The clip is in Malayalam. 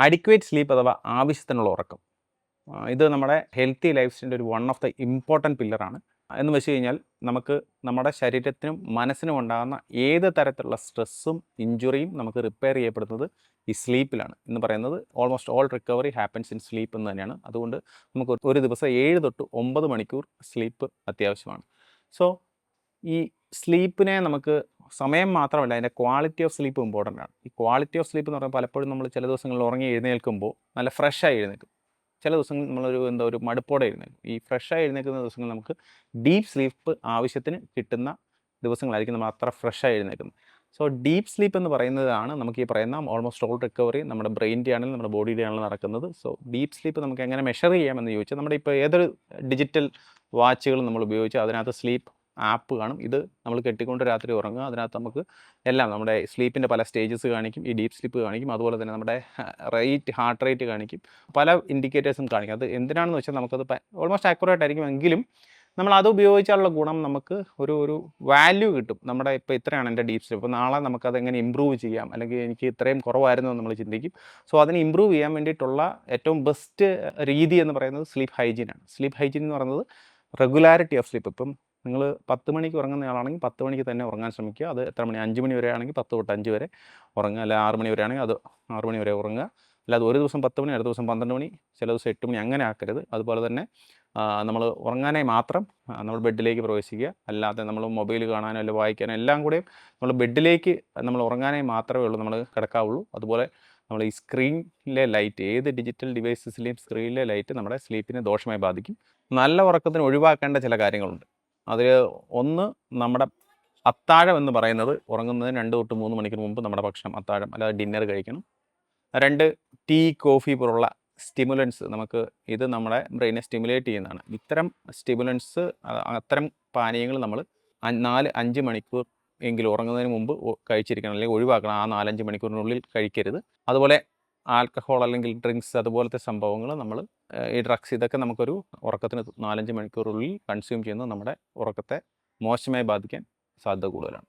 അഡിക്വേറ്റ് സ്ലീപ്പ് അഥവാ ആവശ്യത്തിനുള്ള ഉറക്കം. ഇത് നമ്മുടെ ഹെൽത്തി ലൈഫ് സ്റ്റൈലിന്റെ ഒരു വൺ ഓഫ് ദ ഇമ്പോർട്ടന്റ് പില്ലറാണ് എന്ന് വെച്ച് കഴിഞ്ഞാൽ നമുക്ക് നമ്മുടെ ശരീരത്തിനും മനസ്സിനും ഉണ്ടാകുന്ന ഏത് തരത്തിലുള്ള സ്ട്രെസ്സും ഇഞ്ചുറിയും നമുക്ക് റിപ്പയർ ചെയ്യപ്പെടുന്നത് ഈ സ്ലീപ്പിലാണ് എന്ന് പറയുന്നത് almost all recovery happens in sleep എന്ന് തന്നെയാണ്. അതുകൊണ്ട് നമുക്ക് ഒരു- ദിവസം ഏഴ് തൊട്ട് ഒമ്പത് മണിക്കൂർ സ്ലീപ്പ് അത്യാവശ്യമാണ്. സോ ഈ സ്ലീപ്പിനെ നമുക്ക് സമയം മാത്രമല്ല അതിന്റെ ക്വാളിറ്റി ഓഫ് സ്ലീപ്പ് ഇമ്പോർട്ടന്റ് ആണ്. ഈ ക്വാളിറ്റി ഓഫ് സ്ലീപ്പ് എന്ന് പറയുമ്പോൾ പലപ്പോഴും നമ്മൾ ചില ദിവസങ്ങളിൽ ഉറങ്ങി എഴുന്നേൽക്കുമ്പോൾ നല്ല ഫ്രഷായി എഴുന്നേൽക്കും. ചില ദിവസങ്ങളിൽ നമ്മളൊരു എന്താ ഒരു മടുപ്പോടെ എഴുന്നേൽക്കും. ഈ ഫ്രഷായി എഴുന്നേൽക്കുന്ന ദിവസങ്ങൾ നമുക്ക് ഡീപ്പ് സ്ലീപ്പ് ആവശ്യത്തിന് കിട്ടുന്ന ദിവസങ്ങളായിരിക്കും നമ്മൾ അത്ര ഫ്രഷായി എഴുന്നേൽക്കുന്നത്. സോ ഡീപ്പ് സ്ലീപ്പ് എന്ന് പറയുന്നതാണ് നമുക്ക് ഈ പറയുന്ന ഓൾമോസ്റ്റ് ഓൾ റിക്കവറി നമ്മുടെ ബ്രെയിന്റെ ആണെങ്കിലും നമ്മുടെ ബോഡിയുടെ ആണെങ്കിലും നടക്കുന്നത്. സോ ഡീപ്പ് സ്ലീപ്പ് നമുക്ക് എങ്ങനെ മെഷർ ചെയ്യാമെന്ന് ചോദിച്ചാൽ നമ്മുടെ ഇപ്പോൾ ഏതൊരു ഡിജിറ്റൽ വാച്ചുകൾ നമ്മൾ ഉപയോഗിച്ച് അതിനകത്ത് സ്ലീപ്പ് ആപ്പ് കാണും. ഇത് നമ്മൾ കെട്ടിക്കൊണ്ട് രാത്രി ഉറങ്ങുക. അതിനകത്ത് നമുക്ക് എല്ലാം നമ്മുടെ സ്ലീപ്പിന്റെ പല സ്റ്റേജസ് കാണിക്കും. ഈ ഡീപ്പ് സ്ലീപ്പ് കാണിക്കും. അതുപോലെ തന്നെ നമ്മുടെ റേറ്റ് ഹാർട്ട് റേറ്റ് കാണിക്കും. പല ഇൻഡിക്കേറ്റേഴ്സും കാണിക്കും. അത് എന്തിനാണെന്ന് വെച്ചാൽ നമുക്കത് ഓൾമോസ്റ്റ് ആക്യുറേറ്റ് ആയിരിക്കും. എങ്കിലും നമ്മൾ അത് ഉപയോഗിച്ചാലുള്ള ഗുണം നമുക്ക് ഒരു ഒരു വാല്യൂ കിട്ടും. നമ്മുടെ ഇപ്പോൾ ഇത്രയാണ് എന്റെ ഡീപ്പ് സ്ലീപ്പ്. അപ്പോൾ നാളെ നമുക്കത് എങ്ങനെ ഇമ്പ്രൂവ് ചെയ്യാം? അല്ലെങ്കിൽ എനിക്ക് ഇത്രയും കുറവായിരുന്നു എന്ന് നമ്മൾ ചിന്തിക്കും. സോ അതിനെ ഇമ്പ്രൂവ് ചെയ്യാൻ വേണ്ടിയിട്ടുള്ള ഏറ്റവും ബെസ്റ്റ് രീതി എന്ന് പറയുന്നത് സ്ലീപ്പ് ഹൈജീനാണ് സ്ലീപ്പ് ഹൈജീൻ എന്ന് പറയുന്നത് റെഗുലാരിറ്റി ഓഫ് സ്ലീപ്പ് ഇപ്പം നിങ്ങൾ പത്ത് മണിക്ക് ഉറങ്ങുന്ന ആളാണെങ്കിൽ പത്ത് മണിക്ക് തന്നെ ഉറങ്ങാൻ ശ്രമിക്കുക. അത് എത്ര മണി? അഞ്ച് മണി വരെ ആണെങ്കിൽ പത്ത് തൊട്ട് അഞ്ച് വരെ ഉറങ്ങുക. അല്ല ആറ് മണി വരെ ആണെങ്കിൽ അത് ആറ് മണി വരെ ഉറങ്ങുക. അല്ലാതെ ഒരു ദിവസം പത്ത് മണി അടുത്ത ദിവസം പന്ത്രണ്ട് മണി ചില ദിവസം എട്ട് മണി അങ്ങനെ ആക്കരുത്. അതുപോലെ തന്നെ നമ്മൾ ഉറങ്ങാനായി മാത്രം നമ്മൾ ബെഡിലേക്ക് പ്രവേശിക്കുക. അല്ലാതെ നമ്മൾ മൊബൈൽ കാണാനോ അല്ലെങ്കിൽ വായിക്കാനോ എല്ലാം കൂടെയും നമ്മൾ ബെഡിലേക്ക് നമ്മൾ ഉറങ്ങാനായി മാത്രമേ ഉള്ളൂ നമ്മൾ കിടക്കാവുള്ളൂ. അതുപോലെ നമ്മൾ ഈ സ്ക്രീനിലെ ലൈറ്റ് ഏത് ഡിജിറ്റൽ ഡിവൈസസിലെയും സ്ക്രീനിലെ ലൈറ്റ് നമ്മുടെ സ്ലീപ്പിനെ ദോഷമായി ബാധിക്കും. നല്ല ഉറക്കത്തിന് ഒഴിവാക്കേണ്ട ചില കാര്യങ്ങളുണ്ട്. അതിൽ ഒന്ന് നമ്മുടെ അത്താഴം എന്ന് പറയുന്നത് ഉറങ്ങുന്നതിന് രണ്ട് തൊട്ട് മൂന്ന് മണിക്കൂർ മുമ്പ് നമ്മുടെ ഭക്ഷണം അത്താഴം അല്ലാതെ ഡിന്നർ കഴിക്കണം. രണ്ട് ടീ കോഫി പോലുള്ള സ്റ്റിമുലൻസ് നമുക്ക് ഇത് നമ്മുടെ ബ്രെയിനെ സ്റ്റിമുലേറ്റ് ചെയ്യുന്നതാണ്. ഇത്തരം സ്റ്റിമുലൻസ് അത്തരം പാനീയങ്ങൾ നമ്മൾ നാല് അഞ്ച് മണിക്കൂർ എങ്കിലും ഉറങ്ങുന്നതിന് മുമ്പ് കഴിച്ചിരിക്കണം. അല്ലെങ്കിൽ ഒഴിവാക്കണം. ആ നാലഞ്ച് മണിക്കൂറിനുള്ളിൽ കഴിക്കരുത്. അതുപോലെ ആൽക്കഹോൾ അല്ലെങ്കിൽ ഡ്രിങ്ക്സ് അതുപോലത്തെ സംഭവങ്ങൾ നമ്മൾ ഈ ഡ്രഗ്സ് ഇതൊക്കെ നമുക്കൊരു ഉറക്കത്തിന് നാലഞ്ച് മണിക്കൂറിനുള്ളിൽ കൺസ്യൂം ചെയ്യുന്നത് നമ്മുടെ ഉറക്കത്തെ മോശമായി ബാധിക്കാൻ സാധ്യത കൂടുതലാണ്.